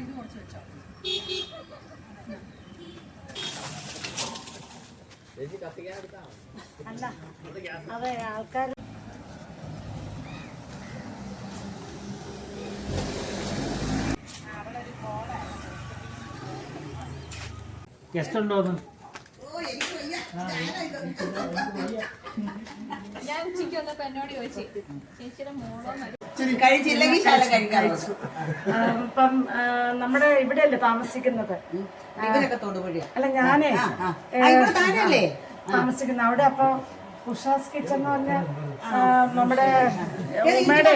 ഇത് കുറച്ച് വെച്ചോ. അല്ല അതെ ആൾക്കാർ ഗസ്റ്റ് ഉണ്ടോ ഞാൻ ഉച്ചയ്ക്ക് വന്നപ്പോ എന്നോട് ചോദിച്ചു ചേച്ചിയുടെ മോളോ മരുമോ കഴിച്ചില്ലെങ്കിൽ ശാല കഴിക്കാം ഇപ്പം ആ, നമ്മുടെ ഇവിടെയല്ലേ താമസിക്കുന്നത് ഇവരൊക്കെ തൊടുപുഴയാ അല്ല ഞാനേ ഇവിടെ? താമസിക്കുന്ന അവിടെ അപ്പൊ ഉഷാസ് കിച്ചൺ എന്ന് പറഞ്ഞ നമ്മുടെ ഉമ്മയുടെ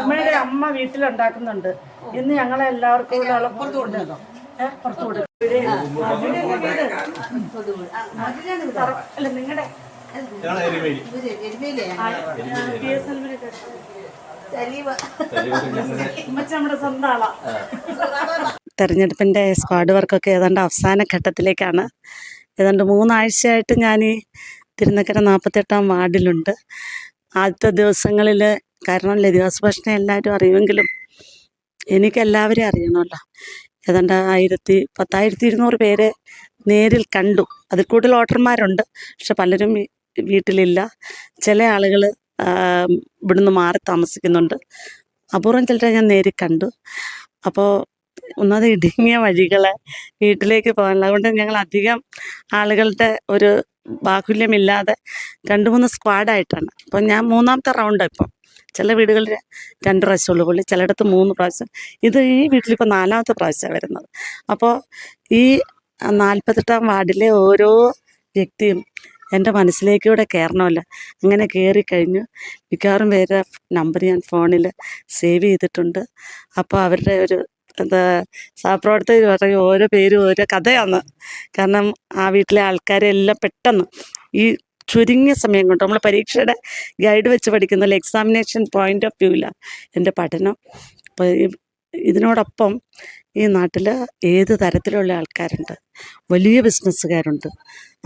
ഉമ്മയുടെ അമ്മ വീട്ടിലുണ്ടാക്കുന്നുണ്ട് ഇന്ന് ഞങ്ങളെ എല്ലാവർക്കും കൂടെ പുറത്ത് കൊടുക്കുന്നതോ കൊടുക്കും ഇവിടെ ഇവിടെ അല്ലേ വീട്? തറ- അല്ല നിങ്ങളുടെ തെരഞ്ഞെടുപ്പിന്റെ സ്ക്വാഡ് വർക്കൊക്കെ ഏതാണ്ട് അവസാന ഘട്ടത്തിലേക്കാണ്. ഏതാണ്ട് മൂന്നാഴ്ചയായിട്ട് ഞാൻ ഈ തിരുനക്കര നാൽപ്പത്തെട്ടാം വാർഡിലുണ്ട്. ആദ്യത്തെ ദിവസങ്ങളിൽ കാരണം ലതിവാസ ഭക്ഷണം എല്ലാവരും അറിയുമെങ്കിലും എനിക്കെല്ലാവരും അറിയണമല്ലോ. ഏതാണ്ട് ആയിരത്തി പത്തായിരത്തി ഇരുന്നൂറ് പേരെ നേരിൽ കണ്ടു. അതിൽ കൂടുതൽ വോട്ടർമാരുണ്ട്. പക്ഷെ പലരും വീട്ടിലില്ല. ചില ആളുകൾ ഇവിടുന്ന് മാറി താമസിക്കുന്നുണ്ട്. അപൂർവം ചിലരെ ഞാൻ നേരിൽ കണ്ടു. അപ്പോൾ ഒന്നാമത് ഇടുങ്ങിയ വഴികൾ വീട്ടിലേക്ക് പോകാനുള്ള. അതുകൊണ്ട് ഞങ്ങൾ അധികം ആളുകളുടെ ഒരു ബാഹുല്യമില്ലാതെ രണ്ട് മൂന്ന് സ്ക്വാഡായിട്ടാണ് അപ്പോൾ ഞാൻ മൂന്നാമത്തെ റൗണ്ട് ഇപ്പം. ചില വീടുകളിൽ രണ്ട് പ്രാവശ്യമുള്ളൂ പുള്ളി. ചിലയിടത്ത് മൂന്ന് പ്രാവശ്യം. ഇത് ഈ വീട്ടിലിപ്പോൾ നാലാമത്തെ പ്രാവശ്യമാണ് വരുന്നത്. അപ്പോൾ ഈ നാൽപ്പത്തെട്ടാം വാർഡിലെ ഓരോ വ്യക്തിയും എന്റെ മനസ്സിലേക്കൂടെ കയറണമല്ലോ അങ്ങനെ കയറി കഴിഞ്ഞു. മിക്കവാറും പേരുടെ നമ്പർ ഞാൻ ഫോണിൽ സേവ് ചെയ്തിട്ടുണ്ട്. അപ്പോൾ അവരുടെ ഒരു എന്താ സഹപ്രവർത്തകർ പറയും ഓരോ പേരും ഓരോ കഥയാണ്. കാരണം ആ വീട്ടിലെ ആൾക്കാരെല്ലാം പെട്ടെന്ന് ഈ ചുരുങ്ങിയ സമയം കൊണ്ട് നമ്മൾ പരീക്ഷയുടെ ഗൈഡ് വെച്ച് പഠിക്കുന്ന എക്സാമിനേഷൻ പോയിന്റ് ഓഫ് വ്യൂവിലാണ് എന്റെ പഠനം. അപ്പോൾ ഇതിനോടൊപ്പം ഈ നാട്ടിൽ ഏത് തരത്തിലുള്ള ആൾക്കാരുണ്ട്? വലിയ ബിസിനസ്സുകാരുണ്ട്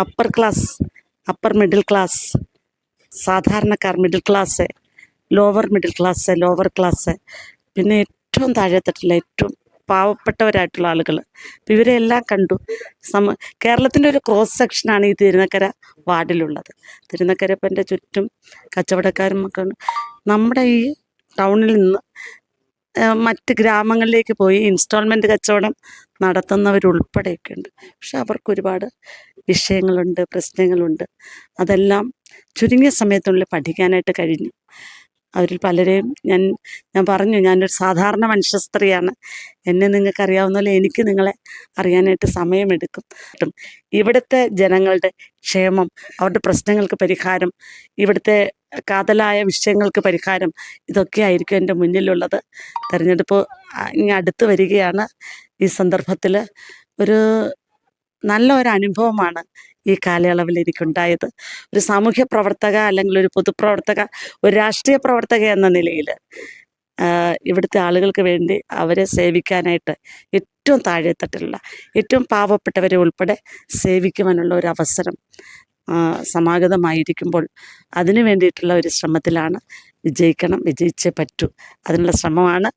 upper class upper middle class സാധാരണക്കാർ middle class lower middle class lower class പിന്നെ ഏറ്റവും താഴെത്തട്ടില്ല ഏറ്റവും പാവപ്പെട്ടവരായിട്ടുള്ള ആളുകൾ അപ്പം ഇവരെ എല്ലാം കണ്ടു. സമ കേരളത്തിന്റെ ഒരു ക്രോസ് സെക്ഷനാണ് ഈ തിരുനക്കര വാർഡിലുള്ളത്. തിരുനക്കര ഇപ്പം എന്റെ ചുറ്റും കച്ചവടക്കാരും ഒക്കെ നമ്മുടെ ഈ ടൗണിൽ നിന്ന് മറ്റ് ഗ്രാമങ്ങളിലേക്ക് പോയി ഇൻസ്റ്റാൾമെന്റ് കച്ചവടം നടത്തുന്നവരുൾപ്പെടെയൊക്കെ ഉണ്ട് പക്ഷെ അവർക്ക് ഒരുപാട് വിഷയങ്ങളുണ്ട് പ്രശ്നങ്ങളുണ്ട്. അതെല്ലാം ചുരുങ്ങിയ സമയത്തുള്ളിൽ പഠിക്കാനായിട്ട് കഴിഞ്ഞു. അവരിൽ പലരെയും ഞാൻ ഞാൻ പറഞ്ഞു ഞാനൊരു സാധാരണ മനുഷ്യ സ്ത്രീയാണ്. എന്നെ നിങ്ങൾക്ക് അറിയാവുന്ന പോലെ എനിക്ക് നിങ്ങളെ അറിയാനായിട്ട് സമയമെടുക്കും. ഇവിടുത്തെ ജനങ്ങളുടെ ക്ഷേമം അവരുടെ പ്രശ്നങ്ങൾക്ക് പരിഹാരം ഇവിടുത്തെ കാതലായ വിഷയങ്ങൾക്ക് പരിഹാരം ഇതൊക്കെ ആയിരിക്കും എന്റെ മുന്നിലുള്ളത്. തെരഞ്ഞെടുപ്പ് ഇങ്ങ് അടുത്ത് വരികയാണ്. ഈ സന്ദർഭത്തിൽ ഒരു നല്ല ഒരു അനുഭവമാണ് ഈ കാലയളവിൽ എനിക്കുണ്ടായത്. ഒരു സാമൂഹ്യ പ്രവർത്തക അല്ലെങ്കിൽ ഒരു പൊതുപ്രവർത്തക ഒരു രാഷ്ട്രീയ പ്രവർത്തക എന്ന നിലയിൽ ഇവിടുത്തെ ആളുകൾക്ക് വേണ്ടി അവരെ സേവിക്കാനായിട്ട് ഏറ്റവും താഴെത്തട്ടിലുള്ള ഏറ്റവും പാവപ്പെട്ടവരെ ഉൾപ്പെടെ സേവിക്കുവാനുള്ള ഒരു അവസരം സമാഗതമായിരിക്കുമ്പോൾ അതിനു വേണ്ടിയിട്ടുള്ള ഒരു ശ്രമത്തിലാണ് വിജയിക്കണം വിജയിച്ചേ പറ്റൂ. അതിനുള്ള ശ്രമമാണ്